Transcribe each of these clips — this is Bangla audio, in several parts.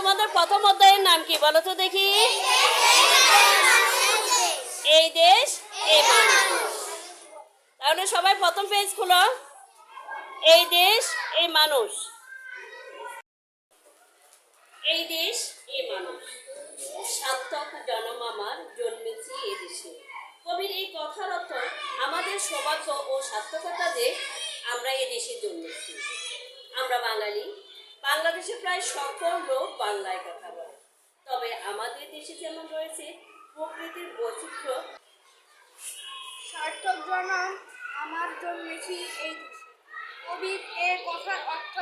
তোমাদের প্রথম অধ্যায়ের নাম কি? বলো তো দেখি। এই দেশ মানুষ। তাহলে সবাই প্রথম পেজ খুলো। এই দেশ, এই মানুষ। এই দেশ, এই মানুষ। সার্থক জনম আমার জন্মেছি এ দেশে। কবির এই কথার অর্থ, আমাদের সৌভাগ্য ও সার্থকতা যে আমরা এ দেশে জন্মেছি। আমরা বাঙালি বাংলাদেশে প্রায় সকল লোক বাংলায় কথা বলে। তবে আমাদের দেশে যেমন রয়েছে প্রকৃতির বৈচিত্র্য সার্থক জনম আমার জন্মেছি এই কবির এ কথার অর্থ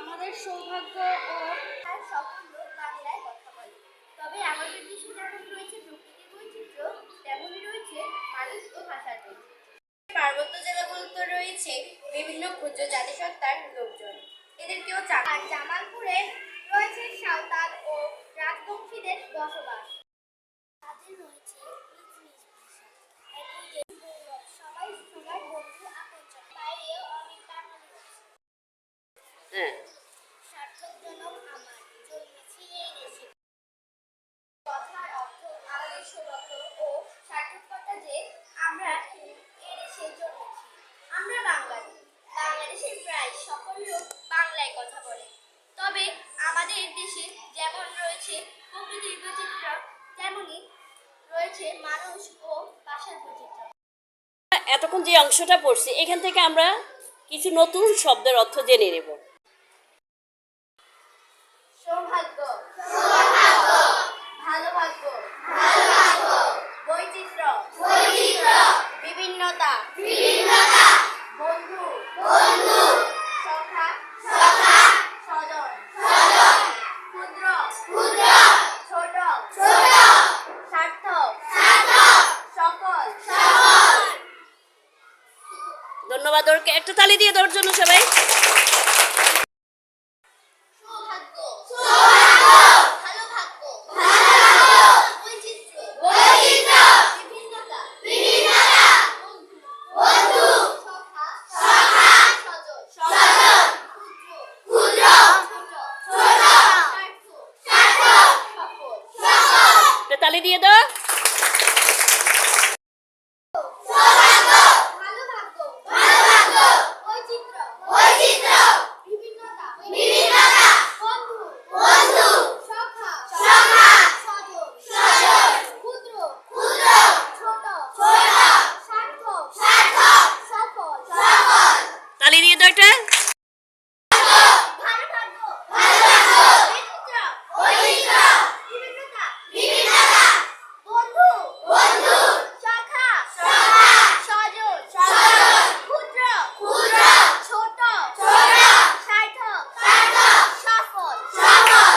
আমাদের সৌভাগ্য ও সকল লোক বাংলায় কথা বলে। তবে আমাদের দেশে যেমন রয়েছে এদেরকেও আর জামালপুরে রয়েছে সাঁওতাল ও রাজবংশীদের বসবাস। তাদের রয়েছে সবাই সবার বন্ধু আপনজন। বাইরেও অনেক বাঙালি রয়েছে। হ্যাঁ। সার্থক জনম আমার জন্মেছি এই দেশে কথার অর্থ আমাদের সৌভাগ্য ও সার্থকতা যে আমরা এই দেশে জন্মেছি আমরা বাঙালি বাংলাদেশের প্রায় সকল লোক বাংলায় কথা বলে তবে আমাদের দেশে যেমন রয়েছে প্রকৃতির বৈচিত্র্য তেমনি রয়েছে মানুষ ও ভাষার বৈচিত্র্য এতক্ষণ যে অংশটা পড়ছি এখান থেকে আমরা কিছু নতুন শব্দের অর্থ জেনে নেব। সৌভাগ্য। সৌভাগ্য। ভালো ভাগ্য বৈচিত্র্য। বৈচিত্র্য। বিভিন্নতা। বিভিন্নতা। বন্ধু। বন্ধু। ধন্যবাদ ওরকে। একটা তালি দিয়ে দেওয়ার জন্য সবাই। সৌভাগ্য সৌভাগ্য ভালো ভাগ্য ভালো ভাগ্য বৈচিত্র্য বৈচিত্র্য বিভিন্নতা বিভিন্নতা বন্ধু বন্ধু সখা সখা স্বজন স্বজন ক্ষুদ্র ক্ষুদ্র ছোট ছোট সার্থক সার্থক সকল সকল একটা তালি দিয়ে দাও সৌভাগ্য ভালো ভাগ্য ভালো ভাগ্য বৈচিত্র্য বৈচিত্র্য বিভিন্নতা বিভিন্নতা বন্ধু বন্ধু সখা সখা স্বজন স্বজন ক্ষুদ্র ক্ষুদ্র ছোট ছোট সার্থক সার্থক সফল সফল তালি দিয়ে দাও একটা ভালো ভাগ্য ভালো ভাগ্য বৈচিত্র্য বৈচিত্র্য বিভিন্নতা বিভিন্নতা বন্ধু বন্ধু সখা সখা স্বজন স্বজন ক্ষুদ্র ক্ষুদ্র ছোট ছোট সার্থক সার্থক সফল সফল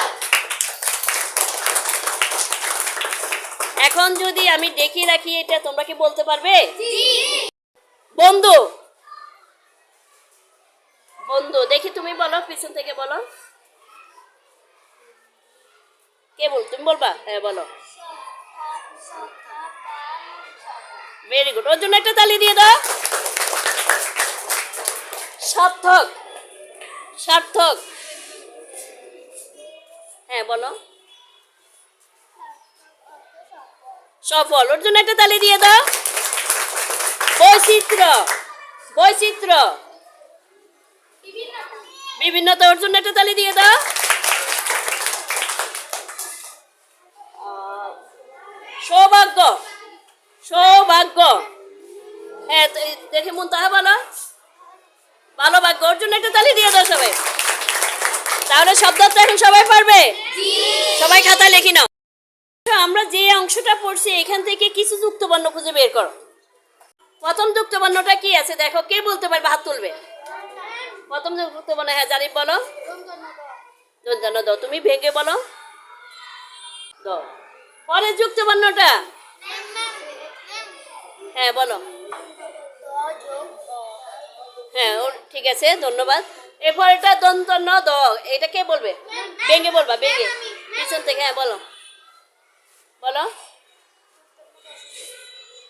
এখন যদি আমি দেখিয়ে রাখি এটা তোমরা কি বলতে পারবে? বন্ধু। বন্ধু দেখি তুমি বলো পিছন থেকে বলো। কে বল তুমি বলবা? হ্যাঁ বলো। ভেরি গুড ওর জন্য একটা তালি দিয়ে দাও। সার্থক। সার্থক। হ্যাঁ বলো। সফল ওর জন্য একটা তালি দিয়ে দাও। বৈচিত্র্য বৈচিত্র্য। বিভিন্নতা ওর জন্য একটা তালি দিয়ে দাও। সৌভাগ্য সৌভাগ্য। হ্যাঁ দেখে মন তাহা বলো ভালো ভাগ্য ওর জন্য একটা তালি দিয়ে দাও সবাই। তাহলে শব্দ তো এখন সবাই পারবে? সবাই খাতায় লেখি নাও। তো আমরা যে অংশটা পড়ছি, এখান থেকে কিছু যুক্তবর্ণ খুঁজে বের করো। প্রথম যুক্তবর্ণটা কি আছে দেখো, কে বলতে পারবে? হাত তুলবে। প্রথম যুক্তবর্ণ হ্যাঁ জানি বলো। দন্তন্য দাও, তুমি ভেঙে বলো। দাও। পরের যুক্তবর্ণটা। হ্যাঁ বলো। হ্যাঁ ও ঠিক আছে, ধন্যবাদ। এরপর এটা দন্ত ন দ এটা কে বলবে? ভেঙে বলবা, ভেঙে। পিছন থেকে হ্যাঁ বলো। বলো।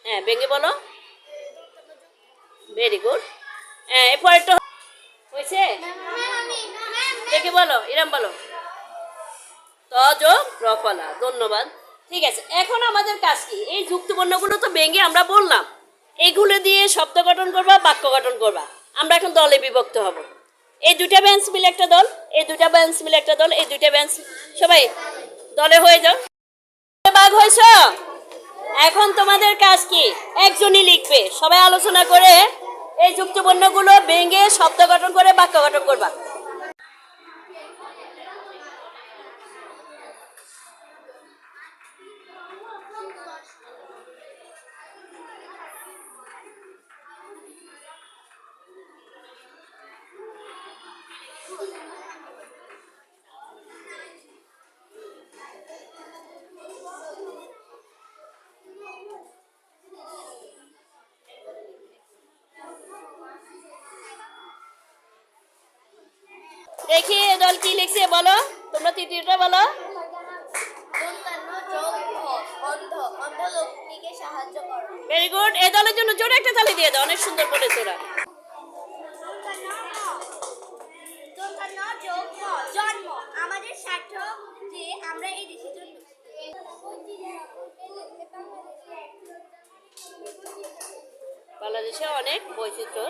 হ্যাঁ ভেঙে বলো। ভেরি গুড হ্যাঁ এরপর একটা হয়েছে? দেখে বলো ইরাম বলো। ত যোগ রফলা, ধন্যবাদ। ঠিক আছে, এখন আমাদের কাজ কি? এই যুক্তবর্ণগুলো তো ভেঙে আমরা বললাম। এগুলো দিয়ে শব্দ গঠন করবা, বাক্য গঠন করবা। আমরা এখন দলে বিভক্ত হব। এই দুটা বেঞ্চ মিলে একটা দল, এই দুটা বেঞ্চ মিলে একটা দল, এই দুটা বেঞ্চ সবাই দলে হয়ে যাও। বাঘ হয়েছ? এখন তোমাদের কাজ কি? একজনই লিখবে। সবাই আলোচনা করে এই যুক্তবর্ণগুলো ভেঙে শব্দ গঠন করে বাক্য গঠন করবা। দেখি এ দল কি লিখছে, বলো। তোমরা তৃতীয়টা বলো। ভেরি গুড এই দলের জন্য জোরে একটা তালি দিয়ে দাও, অনেক সুন্দর বলেছে ওরা। জন্ম বাংলাদেশে অনেক বৈচিত্র্য।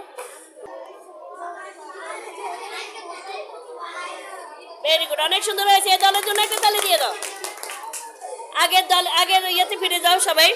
ভেরি গুড অনেক সুন্দর হয়েছে। এই দলের জন্য একটা তালি দিয়ে দাও। আগের দল আগের ইয়েতে ফিরে যাও সবাই।